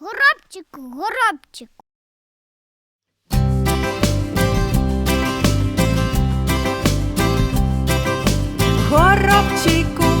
Горобчику, горобчику. Горобчику.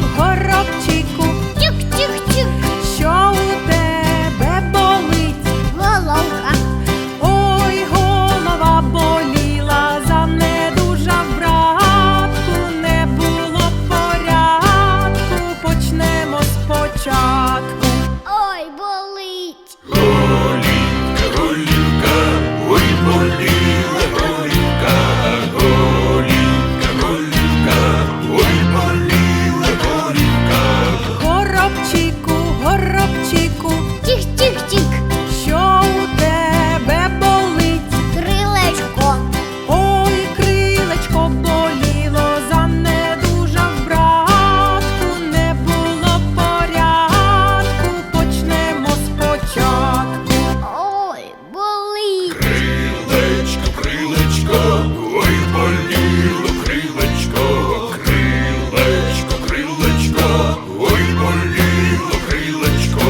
поліло крилечко.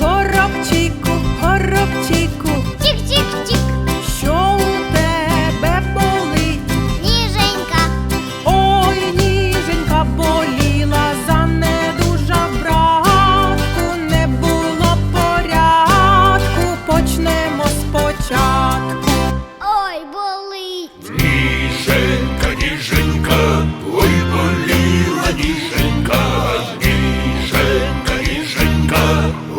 Горобчику, горобчику, тік-тік-тік, що у тебе болить? Ніженька, ой, ніженька боліла, за недужа братку, не було порядку, почнемо спочатку. love.